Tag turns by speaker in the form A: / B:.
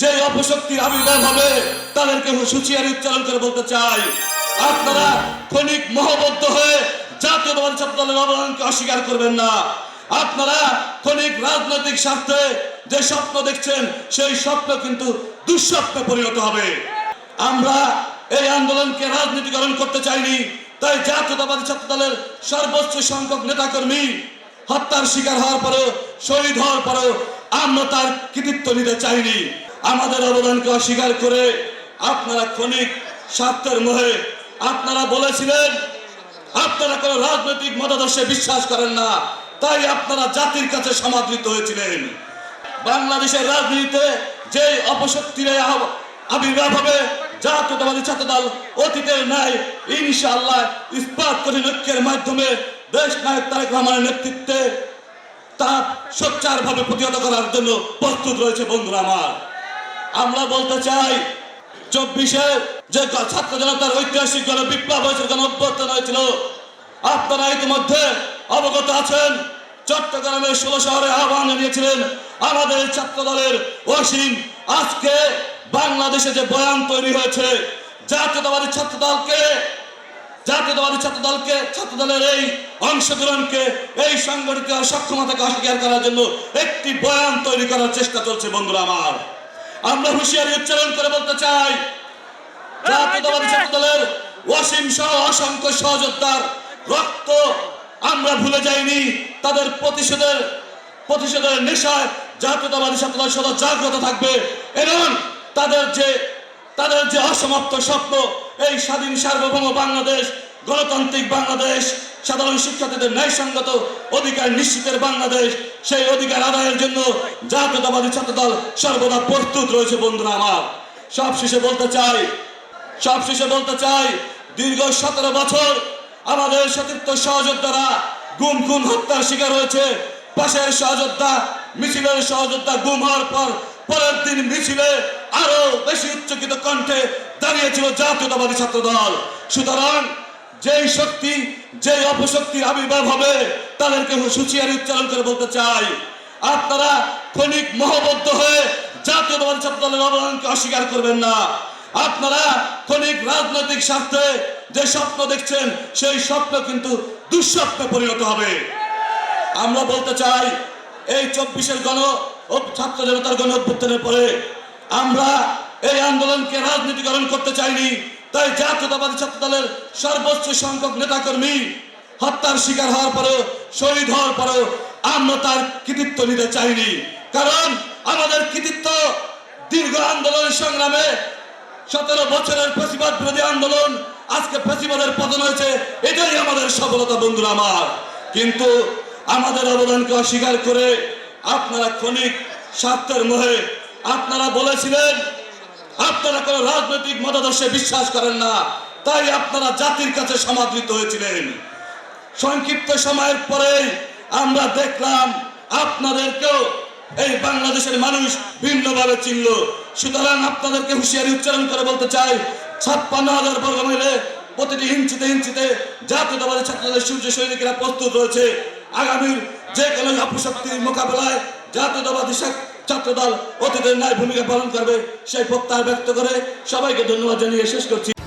A: যে অপশক্তির আবির্ভাব হবে, তাদেরকে সুচিয়ারি উচ্চারণ করে বলতে চাই। আপনারা ক্ষণিক মহবদ্ধ হয়ে জাতীয় ছাত্র দলের অবদানকে অস্বীকার করবেন না। আপনারা ক্ষণিক রাজনৈতিক স্বার্থে যে স্বপ্ন দেখছেন, সেই স্বপ্ন কিন্তু দুঃস্বপ্নে পরিণত হবে। আমরা এই আন্দোলনকে রাজনীতিকরণ করতে চাইনি, তাই জাতীয়তাবাদী ছাত্র দলের সর্বোচ্চ সংখ্যক নেতাকর্মী হত্যার শিকার হওয়ার পরেও, শহীদ হওয়ার পরেও আমরা তার কৃতিত্ব নিতে চাইনি। আমাদের অবদানকে অস্বীকার করে আপনারা ক্ষণিক স্বার্থের মোহে আপনারা বলেছিলেন, আপনারা কোন রাজনৈতিক মতাদর্শে বিশ্বাস করেন না, তাই আপনারা জাতির কাছে সমাদৃত হয়েছিলেন। বাংলাদেশের রাজনীতিতে যে অপশক্তির আবির্ভাব হবে, জাতীয়তাবাদী ছাত্র দল অতীতের ন্যায় ইনশাআল্লাহ ইস্পাত কঠিন ঐক্যের মাধ্যমে দেশ নায়ক তারেক রহমানের নেতৃত্বে তা সোচ্চার ভাবে প্রতিহত করার জন্য প্রস্তুত রয়েছে বন্ধুরা আমার। আমরা বলতে চাই, চব্বিশে যে ছাত্র জনতার ঐতিহাসিক গণ বিপ্লব হয়েছিল গণ অভ্যর্থন হয়েছিল, আপনারা ইতিমধ্যে অবগত আছেন, চট্টগ্রামের ষোলো শহরে আহ্বান জানিয়েছিলেন আমাদের ছাত্র দলের অসীম আজকে বাংলাদেশে যে বয়ান তৈরি হয়েছে, জাতীয়তাবাদী ছাত্র দলকে জাতীয়তাবাদী ছাত্র দলকে ছাত্র দলের এই অংশগ্রহণকে, এই সংগঠিত সক্ষমতাকে অস্বীকার করার জন্য একটি বয়ান তৈরি করার চেষ্টা চলছে, বন্ধুরা আমার। আমরা হুঁশিয়ারি উচ্চারণ করে বলতে চাই জাতীয়তাবাদী ছাত্র দলের ওয়াসিম সহ অসংখ্য সহযোদ্ধার রক্ত আমরা ভুলে যাইনি তাদের প্রতিশোধের প্রতিশোধের নেশায় জাতীয়তাবাদী ছাত্র দল সদা জাগ্রত থাকবে। এবং তাদের যে তাদের যে অসমাপ্ত স্বপ্ন এই স্বাধীন সার্বভৌম বাংলাদেশ গণতান্ত্রিক বাংলাদেশ সাধারণ শিক্ষার্থীদের ন্যায়সঙ্গত অধিকার নিশ্চিতের বাংলাদেশ, সেই অধিকার আদায়ের জন্য জাতীয়তাবাদী ছাত্র দল সর্বদা প্রস্তুত রয়েছে বন্ধুরা আমার। সব শেষে বলতে চাই সব শেষে বলতে চাই, দীর্ঘ সতেরো বছর আমাদের সতীর্থ সহযোদ্ধারা গুম খুন হত্যার শিকার হয়েছে। পাশের সহযোদ্ধা মিছিলের সহযোদ্ধা গুম হওয়ার পর পরের দিন মিছিলে আরও বেশি উচ্চকিত কণ্ঠে দাঁড়িয়েছিল জাতীয়তাবাদী ছাত্র দল সুতরাং যেই শক্তি, যেই অপশক্তির আবির্ভাব হবে, তাদেরকে সুচিয়ারি উচ্চারণ করে বলতে চাই। আপনারা ক্ষণিক মহবদ্ধ হয়ে জাতীয়তাবাদী ছাত্র দলের অবদানকে অস্বীকার করবেন না। আপনারা ক্ষণিক রাজনৈতিক স্বার্থে যে স্বপ্ন দেখছেন, সেই স্বপ্ন কিন্তু দুঃস্বপ্নে পরিণত হবে। আমরা বলতে চাই, এই চব্বিশের গণ ছাত্র জনতার গণ অভ্যুত্থানের পরে আমরা এই আন্দোলনকে রাজনীতিকরণ করতে চাইনি। তাই জাতীয়তাবাদী ছাত্র দলের সর্বোচ্চ সংখ্যক নেতাকর্মী হত্যার শিকার হওয়ার পরেও, শহীদ হওয়ার পরেও আমরা তার কৃতিত্ব নিতে চাইনি। কারণ আমাদের কৃতিত্ব দীর্ঘ আন্দোলনের সংগ্রামে, সতেরো বছরের ফেসিবাদ বিরোধী আন্দোলন আজকে ফেসিবাদের পতন হয়েছে, এটাই আমাদের সফলতা বন্ধুরা আমার। কিন্তু আমাদের অবদানকে অস্বীকার করে আপনারা ক্ষণিক স্বার্থের মোহে আপনারা বলেছিলেন আপনারা কোনো রাজনৈতিক মতাদর্শে বিশ্বাস করেন না। তাই আপনারা জাতির কাছে সমাদৃত হয়েছিলেন। সংক্ষিপ্ত সময়ের পরে আমরা দেখলাম আপনাদেরকেও এই বাংলাদেশের মানুষ ভিন্নভাবে চিনল। সুতরাং আপনাদেরকে হুঁশিয়ারি উচ্চারণ করে বলতে চাই, ছাপ্পান্ন হাজার বর্গ মাইলে প্রতিটি ইঞ্চিতে ইঞ্চিতে জাতীয়তাবাদী ছাত্রদের সূর্য সৈনিকেরা প্রস্তুত রয়েছে। আগামীর যে কোনো অপশক্তির মোকাবেলায় জাতীয়তাবাদী ছাত্রদল অতীতের ন্যায় ভূমিকা পালন করবে, সেই প্রত্যাহার ব্যক্ত করে সবাইকে ধন্যবাদ জানিয়ে শেষ করছি।